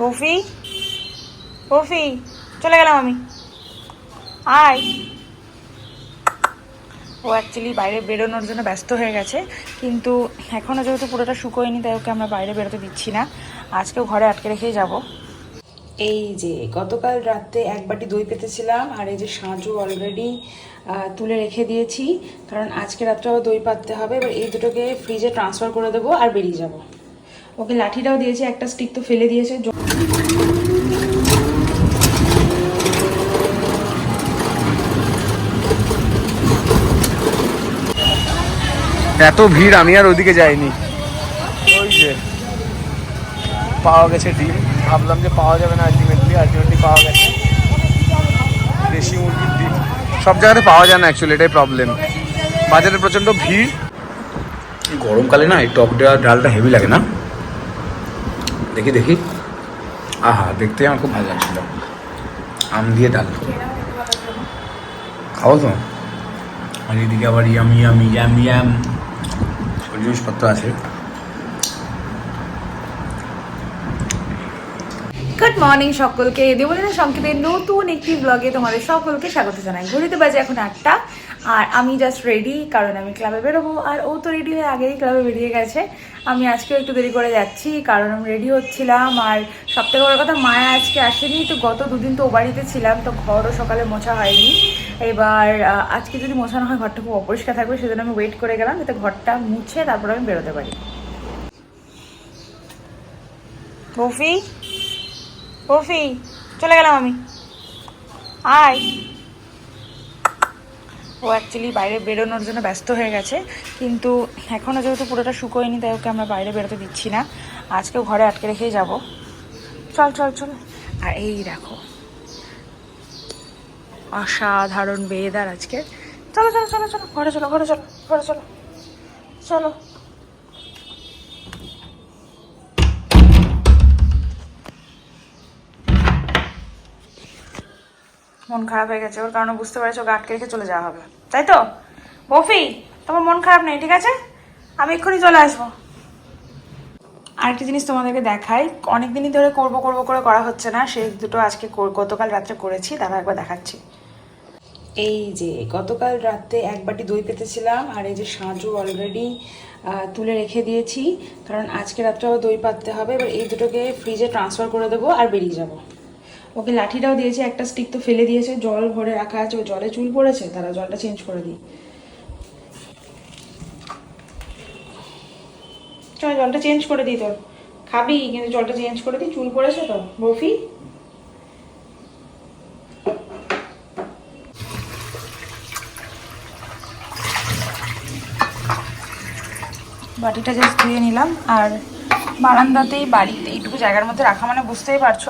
বফি বফি চলে গেলাম আমি। আয়। ও অ্যাকচুয়ালি বাইরে বেরোনোর জন্য ব্যস্ত হয়ে গেছে, কিন্তু এখনও যেহেতু পুরোটা শুকোয়নি, তাই ওকে আমরা বাইরে বেরোতে দিচ্ছি না। আজকেও ঘরে আটকে রেখেই যাব। এই যে, গতকাল রাতে এক বাটি দই পেতেছিলাম, আর এই যে সাঁজও অলরেডি তুলে রেখে দিয়েছি। কারণ আজকে রাত্রে আবার দই পাততে হবে, এবার এই দুটোকে ফ্রিজে ট্রান্সফার করে দেবো আর বেরিয়ে যাব। ওকে লাঠিটাও দিয়েছে একটা স্টিক তো ফেলে দিয়েছে এত ভিড় আমি আর ওদিকে যাইনি। ওই যে পাওয়া গেছে ডিম। ভাবলাম যে পাওয়া যাবে না আলটিমেটলি আলটিমেটলি পাওয়া গেছে। দেশি মুরগির ডিম। সব জায়গাতে পাওয়া যায় না অ্যাকচুয়ালি এটাই প্রবলেম বাজারে প্রচণ্ড ভিড়। গরমকালে না এই টক ডালটা হেভি লাগে না? দেখি দেখি আহা দেখতে আমার খুব ভালো লাগছিল আম দিয়ে ডাল খাও তো আর এদিকে আবার ইয়াম ইয়াম ইয়াম ইয়াম জিনিসপত্র আছে গুড মর্নিং সকলকে। দেবলীনা সংকেতের নতুন একটি ব্লগে তোমাদের সকলকে স্বাগত জানাই। ঘড়িতে বাজে এখন আটটা। আর আমি জাস্ট রেডি কারণ আমি ক্লাবে বেরোবো। আর ও তো রেডি হয়ে আগেই ক্লাবে বেরিয়ে গেছে। আমি আজকেও একটু দেরি করে যাচ্ছি, কারণ আমি রেডি হচ্ছিলাম। আর সবথেকে বড় কথা, মায়া আজকে আসেনি। তো গত দুদিন তো ও বাড়িতে ছিলাম, তো ঘরও সকালে মোছা হয়নি। এবার আজকে যদি মোছানো হয়, ঘরটা খুব অপরিষ্কার থাকবে, সেজন্য আমি ওয়েট করে গেলাম, যাতে ঘরটা মুছে তারপর আমি বেরোতে পারি। বফি বফি চলে গেলাম আমি। আয়। ও অ্যাকচুয়ালি বাইরে বেরোনোর জন্য ব্যস্ত হয়ে গেছে। কিন্তু এখনও যেহেতু পুরোটা শুকোয়নি, তাই ওকে আমরা বাইরে বেরোতে দিচ্ছি না। আজকে ঘরে আটকে রেখেই যাব। চল চল চল। আর এই দেখো, অসাধারণ বেদার আজকে। চলো চলো চলো চলো, ঘরে চলো ঘরে চলো ঘরে চলো চলো। মন খারাপ হয়ে গেছে, ওর কারণে বুঝতে পারছ ওকে আটকে রেখে চলে যাওয়া হবে। তাই তো? বফি, তোমার মন খারাপ নেই, ঠিক আছে? আমি এক্ষুনি চলে আসব। আরেকটি জিনিস তোমাদেরকে দেখাই অনেক দিনই ধরে করব করব করে করা হচ্ছে না সেই দুটো আজকে গতকাল রাত্রে করেছি তারা একবার দেখাচ্ছি। এই যে, গতকাল রাতে এক বাটি দই পেতেছিলাম, আর এই যে সাঁজও অলরেডি তুলে রেখে দিয়েছি, কারণ আজকে রাত্রে আবার দই পাততে হবে, এবার এই দুটোকে ফ্রিজে ট্রান্সফার করে দেবো আর বেরিয়ে যাব। ওকে লাঠিটাও দিয়েছে, একটা স্টিক তো ফেলে দিয়েছে, জল ভরে রাখা আছে ওই জলে চুল পড়েছে তারা জলটা চেঞ্জ করে দিই। চল, জলটা চেঞ্জ করে দিই তোর। খাবি, কিন্তু জলটা চেঞ্জ করে দিই, চুল পড়েছে তো, বফি? বাটিটা জাস্ট ধুয়ে নিলাম, আর বারান্দাতেই, বাড়িতে, এইটুকু জায়গার মধ্যে রাখা মানে বুঝতেই পারছ।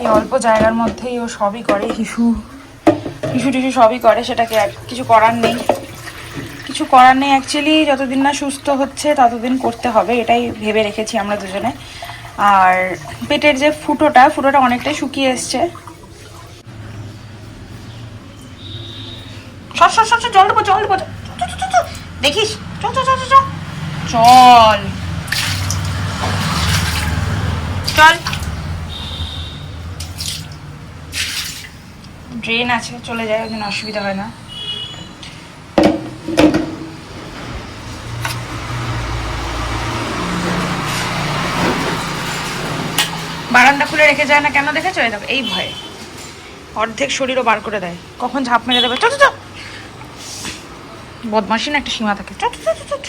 এই অল্প জায়গার মধ্যেই ও সবই করে হিসু হিসু টিসু সবই করে সেটাকে আর কিছু করার নেই। কিছু করার নেই অ্যাকচুয়ালি যতদিন না সুস্থ হচ্ছে ততদিন করতে হবে এটাই ভেবে রেখেছি আমরা দুজনে। আর পেটের যে ফুটোটা ফুটোটা অনেকটাই শুকিয়ে এসছে। সর সর জল দেবো জল। দেখিস চল চল চল চল, চল চল চল ড্রেন আছে চলে যায় ওই জন্য অসুবিধা হয় না। বারান্দা খুলে রেখে যায় না কেন দেখেছ? এই দেখো এই ভয়ে। অর্ধেক শরীরও বার করে দেয়। কখন ঝাঁপ মেরে দেবে? চল চল বদমাসি না একটা সীমা থাকে। চ চ, চ, চ, চ, চ।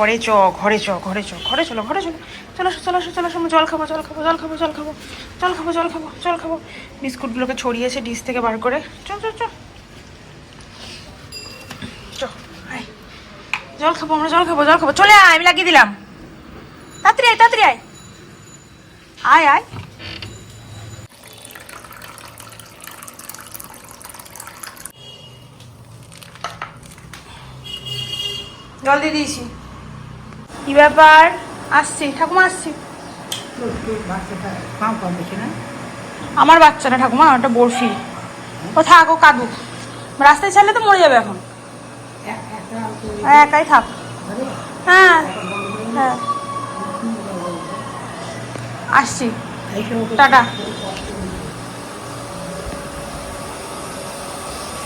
ঘরে চ ঘরে চ ঘরে চ ঘরে চলো ঘরে চলো। চলো চলো চলো আসো, জল খাব জল খাব জল খাব জল খাব জল খাব জল খাব জল খাব। বিস্কুটগুলোকে ছড়িয়েছে ডিশ থেকে বার করে। চ চ চ চ, আয়। জল খাব আমরা জল খাব জল খাব। চলে আয় আমি লাগিয়ে দিলাম। তাড়াতাড়ি আয় তাড়াতাড়ি আয়। আয় আয়। জল দিয়ে দিয়েছি। কি ব্যাপার? আসছি, ঠাকুমা আসছি। আমার বাচ্চা না ঠাকুমা, ওটা বরফি ও থাক, ও কাঁদুক। রাস্তায় ছাড়লে তো মরে যাবে এখন। একাই থাক। হ্যাঁ হ্যাঁ। আসছি। টাটা।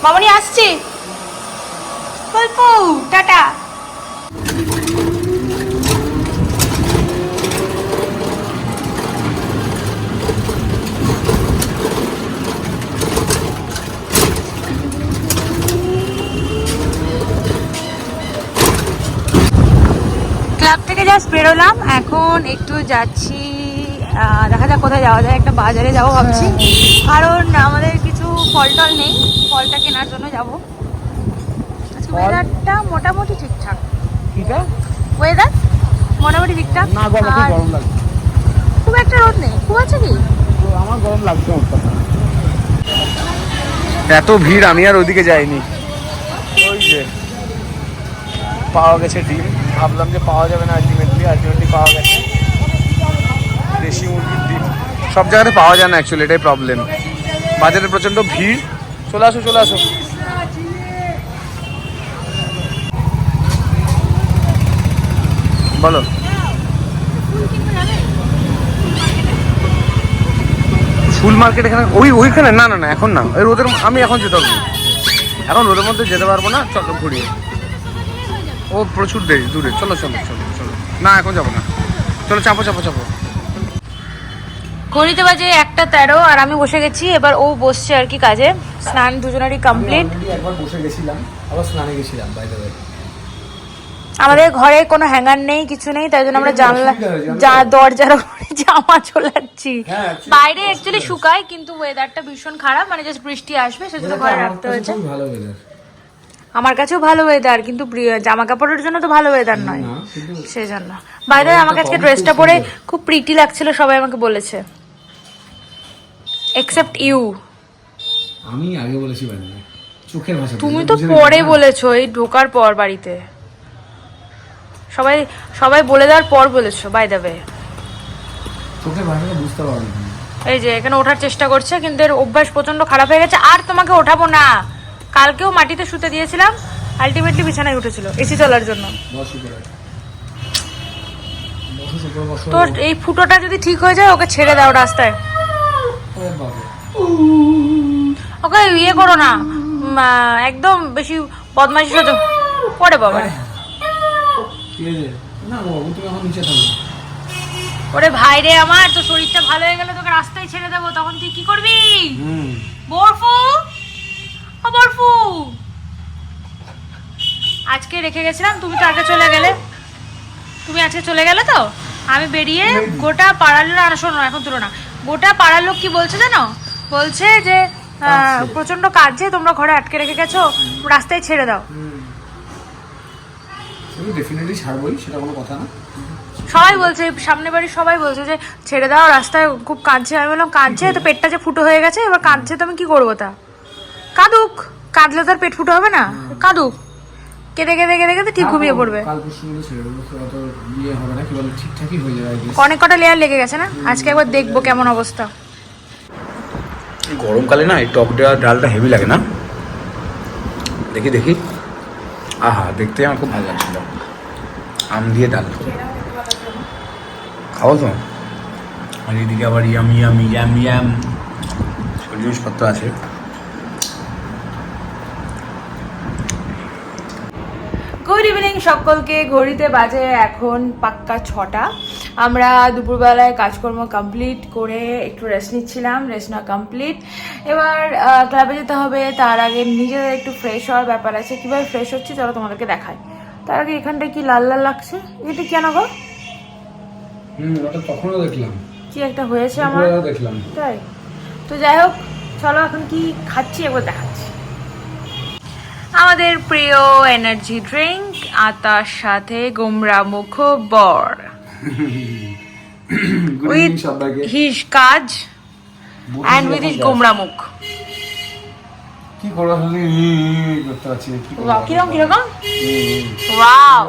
মামনি, আসছি। টাটা ক্লাব থেকে জাস্ট বেরোলাম। এখন একটু যাচ্ছি দেখা যাক কোথায় যাওয়া যায়। একটা বাজারে যাব ভাবছি। কারণ আমাদের কিছু ফল টল নেই। ফলটা কেনার জন্য যাব। আজকে ওয়েদারটা মোটামুটি ঠিকঠাক। এটা ওয়েদার মোটামুটি ঠিকঠাক? না গরম খুব আর খুব একটা রোদ নেই। খুব আছে কি? আমার গরম লাগছে এত ভিড় আমি আর ওদিকে যাইনি। ওই যে পাওয়া গেছে ডিম। ভাবলাম যে পাওয়া যাবে না পাওয়া গেছে। দেশি মুরগির ডিম। সব জায়গাতে পাওয়া যায় না অ্যাকচুয়ালি এটাই প্রবলেম বাজারে প্রচণ্ড ভিড়। চলে আসো চলে আসো। বলো। ফুল মার্কেট এখানে, ওই, ওইখানে? না না না, এখন না। ওই রোদের আমি এখন যেতে পারব এখন রোদের মধ্যে যেতে পারব না, চলো ঘুরিয়ে। ও প্রচুর দেরি, দূরে। চলো চলো চলো। না এখন যাব না। চলো চাপো চাপো চাপো। ঘড়িতে বাজে একটা তেরো আর আমি বসে গেছি এবার ও বসছে আর কি কাজে। স্নান দুজনেরই কমপ্লিট একবার বসে গেছিলাম আবার স্নানে গেছিলাম বাই দ্য আমাদের ঘরে কোনো হ্যাঙ্গার নেই কিছু নেই তাই জন্য আমরা জানলা যা দরজার উপরে জামা চলাচ্ছি হ্যাঁ, বাইরে অ্যাকচুয়ালি শুকায় কিন্তু ওয়েদারটা ভীষণ খারাপ মানে জাস্ট বৃষ্টি আসবে সেজন্য ঘরে রাখতে হয়েছে। ভালো ওয়েদার আমার কাছেও ভালো ওয়েদার কিন্তু জামা কাপড়ের জন্য তো ভালো ওয়েদার নয়। কিন্তু সেজন্য। বাইরে আমাকে আজকে ড্রেসটা পরে খুব প্রিটি লাগছিল সবাই আমাকে বলেছে। এক্সেপ্ট ইউ আমি আগে বলেছি বাড়ি চোখের ভাষা তুমি তো পরে বলেছ। এই ঢোকার পর বাড়িতে। সবাই সবাই বলে দেওয়ার পর বলেছ বাই দেবে চোখের ভাষাটা বুঝতে পারব এই যে এখানে ওঠার চেষ্টা করছে কিন্তু এর অভ্যাস প্রচণ্ড খারাপ হয়ে গেছে আর তোমাকে ওঠাবো না। কালকেও মাটিতে শুতে দিয়েছিলাম আলটিমেটলি বিছানায় উঠেছিল এসি চলার জন্য। তো এই ফুটোটা যদি ঠিক হয়ে যায় ওকে ছেড়ে দাও রাস্তায়। ওকে ইয়ে করো না একদম বেশি বদমাইশি সাথে পরে বাবা। ওরে ভাই রে আমার তো শরীরটা ভালো হয়ে গেলে তোকে রাস্তায় ছেড়ে দেবো তখন তুই কি করবি? বরফু! বরফু আজকে রেখে গেছিলাম তুমি তো আগে চলে গেলে। তুমি আজকে চলে গেলে তো? আমি বেরিয়ে গোটা পাড়ার লোক আর শোনো এখন তুলো না। গোটা পাড়ার লোক কি বলছে জানো? বলছে যে প্রচণ্ড কাজে তোমরা ঘরে আটকে রেখে গেছো রাস্তায় ছেড়ে দাও। ডেফিনেটলি ছাড়বই সেটা কোনো কথা না। সবাই বলছে সামনে বাড়ি সবাই বলছে যে ছেড়ে দাও রাস্তায় খুব কাঁদছে। আমি বললাম কাঁদছে? তো পেটটা যে ফুটো হয়ে গেছে এবার কাঁদছে তো আমি কি করব তা? কাঁদুক। কাঁদলে তার পেট ফুটো হবে না। কাঁদুক। কেঁদে কেঁদে কেঁদে কেঁদে ঠিক ঘুমিয়ে পড়বে। কাল পরশু মধ্যে ছেড়ে দেবো তো অত ইয়ে হবে না কি বলে ঠিকঠাকই হয়ে যাবে অনেক কটা লেয়ার লেগে গেছে না? আজকে একবার দেখব কেমন অবস্থা। গরমকালে না এই টক দেওয়া ডালটা হেভি লাগে না? দেখি দেখি। আহা দেখতে আমার খুব ভালো লাগছিল। আম দিয়ে ডাল খাও তো? আর এদিকে আবার ইয়াম ইয়াম ইয়াম ইয়াম জিনিসপত্র আছে গুড ইভিনিং সকলকে ঘড়িতে বাজে এখন পাক্কা ছটা। আমরা দুপুরবেলায় কাজকর্ম কমপ্লিট করে একটু রেস্ট নিচ্ছিলাম রেস্ট না কমপ্লিট এবার ক্লাবে যেতে হবে তার আগে নিজেদের একটু ফ্রেশ হওয়ার ব্যাপার আছে। কীভাবে ফ্রেশ হচ্ছে চলো তোমাদেরকে দেখায় তার আগে এখানটায় কি লাল লাল লাগছে? এটা কেন গো? হুম ওটা তখনও দেখলাম। কি একটা হয়েছে আমার? দেখলাম। তাই। তো যাই হোক চলো এখন কি খাচ্ছি একবার দেখাচ্ছি। আমাদের প্রিয় এনার্জি ড্রিঙ্ক আতার সাথে গোমরা মুখ বর উইথ কাজ অ্যান্ড উইথ গোমরা মুখ। কি করব করতে পারছি কীরকম কীরকম? ওয়াও।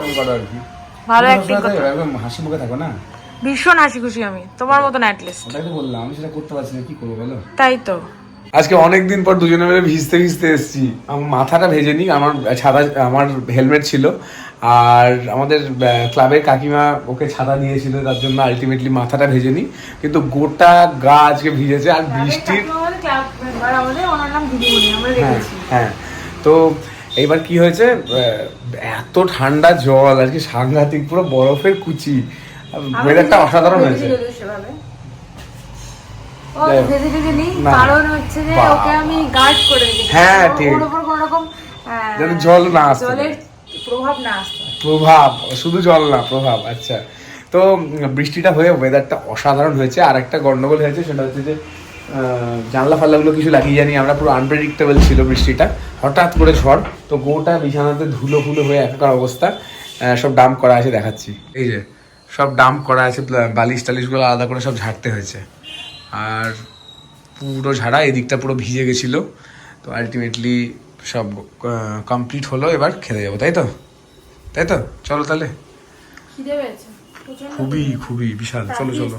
ভালো অ্যাক্টিং করতে হাসি মুখে থাকো না? ভীষণ হাসি খুশি আমি তোমার মতন অ্যাটলিস্ট তো বললাম আমি সেটা করতে পারছি না কি করব বলো? তাই তো। আজকে অনেক দিন পর দুজনে মিলে ভিজতে ভিজতে এসেছি। আমার মাথাটা ভেজে নি আমার ছাদা আমার হেলমেট ছিল আর আমাদের ক্লাবের কাকিমা ওকে ছাতা দিয়েছিল তার জন্য আলটিমেটলি মাথাটা ভেজেনি কিন্তু গোটা গা আজকে ভিজেছে আর বৃষ্টির হ্যাঁ হ্যাঁ। তো এইবার কি হয়েছে এত ঠান্ডা জল আজকে সাংঘাতিক পুরো বরফের কুচি। ওয়েদারটা অসাধারণ হয়েছে। ও যাই হোক। ভেজে টেজে নিই না। কারণ হচ্ছে যে ওকে আমি গার্ড করে রেখেছি হ্যাঁ, ঠিক। ওর উপর কোনো রকম যেন জল না জলের প্রভাব না আসতে প্রভাব শুধু জল না প্রভাব আচ্ছা। তো বৃষ্টিটা হয়ে ওয়েদারটা অসাধারণ হয়েছে। আর একটা গন্ডগোল হয়েছে সেটা হচ্ছে যে জানলা ফাল্লাগুলো কিছু লাগিয়ে জানি আমরা পুরো আনপ্রেডিক্টেবল ছিল বৃষ্টিটা। হঠাৎ করে ঝড় তো গোটা বিছানাতে ধুলো ফুলো হয়ে একাকার অবস্থা। সব ডাম্প করা আছে দেখাচ্ছি। এই যে সব ডাম্প করা আছে বালিশ টালিশগুলো আলাদা করে সব ঝাড়তে হয়েছে। আর পুরো ঝাড়া এদিকটা পুরো ভিজে গেছিল। তো আলটিমেটলি সব কমপ্লিট হলো এবার খেতে যাব তাই তো? তাই তো? চলো তাহলে। খুবই খুবই বিশাল। চলো চলো।